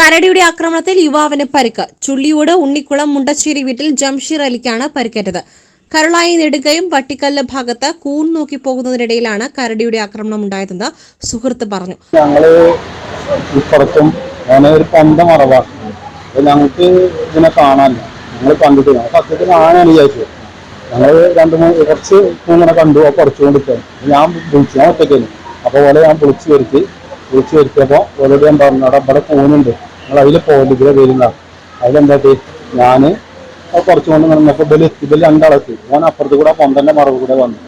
കരടിയുടെ ആക്രമണത്തിൽ യുവാവിന് പരിക്ക്. ചുള്ളിയോട് ഉണ്ണിക്കുളം മുണ്ടശ്ശേരി വീട്ടിൽ ജംഷീർ അലിക്കാണ് പരിക്കേറ്റത്. കരളായി നെടുകയും വട്ടിക്കല്ല് ഭാഗത്ത് കൂൺ നോക്കി പോകുന്നതിനിടയിലാണ് കരടിയുടെ ആക്രമണം ഉണ്ടായതെന്ന് സുഹൃത്ത് പറഞ്ഞു. ഞങ്ങൾ ഇപ്പുറത്തും ഒരു പന്ത മറവാ. ഞങ്ങൾക്ക് ഇതിനെ കാണാനില്ല. ഞങ്ങൾ കണ്ടിട്ട് ഞങ്ങൾ സത്യത്തിൽ ആനയാണ് വിചാരിച്ചത് ഞങ്ങൾ രണ്ട് മൂന്ന് കുറച്ച് ഇങ്ങനെ കണ്ടു. അപ്പോൾ കുറച്ച് ഞാൻ വിളിച്ചു. ഞാൻ ഒറ്റയ്ക്കാണ് അപ്പോൾ ഓലെ ഞാൻ വിളിച്ചു വരുത്തി. വിളിച്ചു വരുത്തിയപ്പോൾ ഓലോട് ഞാൻ പറഞ്ഞു അവിടെ ഇവിടെ പോകുന്നുണ്ട് അതിൽ പോകണ്ട ഇതിലെ വരുന്ന അതിലെന്താ ഞാൻ കുറച്ചുകൊണ്ട് നടന്നപ്പോൾ ഇതിൽ ഇതിൽ രണ്ടാളെത്തി. ഓൻ അപ്പുറത്ത് കൂടെ പൊന്തന്റെ മറവ് കൂടെ വന്നു.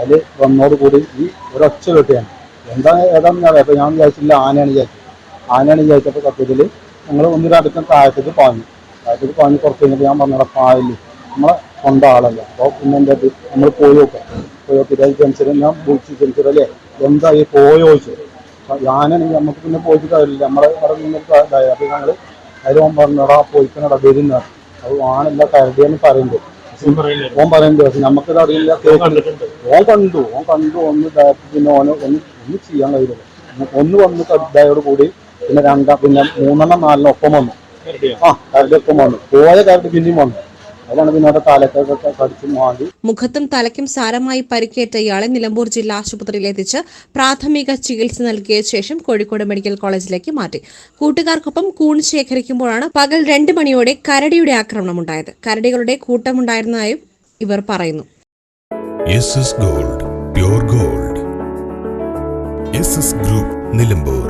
അതിൽ വന്നോട് കൂടി ഈ ഒരൊച്ച കെട്ടിയാണ്. എന്താ ഏതാണെന്ന് അറിയാം. അപ്പോൾ ഞാൻ വിചാരിച്ചില്ല ആനയാണ് വിചാരിച്ചത്. ആനയാണ് വിചാരിച്ചപ്പോൾ സത്യത്തിൽ ഞങ്ങൾ ഒന്നൊരു അടുത്ത താഴത്തേക്ക് പാഞ്ഞു. താഴത്തേക്ക് പാഞ്ഞ് കുറച്ച് കഴിഞ്ഞിട്ട് ഞാൻ പറഞ്ഞ പായില്ല നമ്മളെ സ്വന്തം ആളല്ല. അപ്പോൾ പിന്നെ എന്താ നമ്മൾ പോയി നോക്കാം. പോയി നോക്കിയിട്ട് അത് ജനിച്ചത് ഞാൻ വിളിച്ചു ജനിച്ചത് അല്ലേ എന്താ ഈ പോയോ ചോദിച്ചു. അപ്പൊ ഞാനാണെങ്കിൽ നമുക്ക് പിന്നെ പോയിട്ട് കാര്യമില്ല. നമ്മളെ അവിടെ നിന്നിട്ട് ഇതായി. അപ്പം ഞങ്ങൾ അതിൽ ഓൻ പറഞ്ഞടാ പോയിക്കണടാ വരുന്ന. അത് ആണല്ല കരുതിയെന്ന് പറയുന്നത്. ഓൻ പറയുന്നത് പക്ഷെ നമുക്കത് അറിയില്ല ഓൻ കണ്ടു ഓൻ കണ്ടു ഒന്ന് പിന്നെ ഓന് ഒന്ന് ഒന്നും ചെയ്യാൻ കഴിയില്ല. ഒന്ന് വന്ന് ഇതായോട് കൂടി പിന്നെ രണ്ടാം പിന്നെ മൂന്നെണ്ണം നാലെണ്ണം ഒപ്പം വന്നു ആ കരടി ഒപ്പം വന്നു. പോയ കരടി പിന്നെയും വന്നു. അതിലാണ് പിന്നെ അവിടെ തലക്കൊക്കെ കടിച്ച് മാറി മുഖത്തും തലയ്ക്കും സാരമായി പരിക്കേറ്റ ഇയാളെ നിലമ്പൂർ ജില്ലാ ആശുപത്രിയിൽ എത്തിച്ച് പ്രാഥമിക ചികിത്സ നൽകിയ ശേഷം കോഴിക്കോട് മെഡിക്കൽ കോളേജിലേക്ക് മാറ്റി. കൂട്ടുകാർക്കൊപ്പം കൂൺ ശേഖരിക്കുമ്പോഴാണ് പകൽ രണ്ട് മണിയോടെ കരടിയുടെ ആക്രമണം ഉണ്ടായത്. കരടികളുടെ കൂട്ടമുണ്ടായിരുന്നതായും ഇവർ പറയുന്നു. Gold pure gold group Nilambur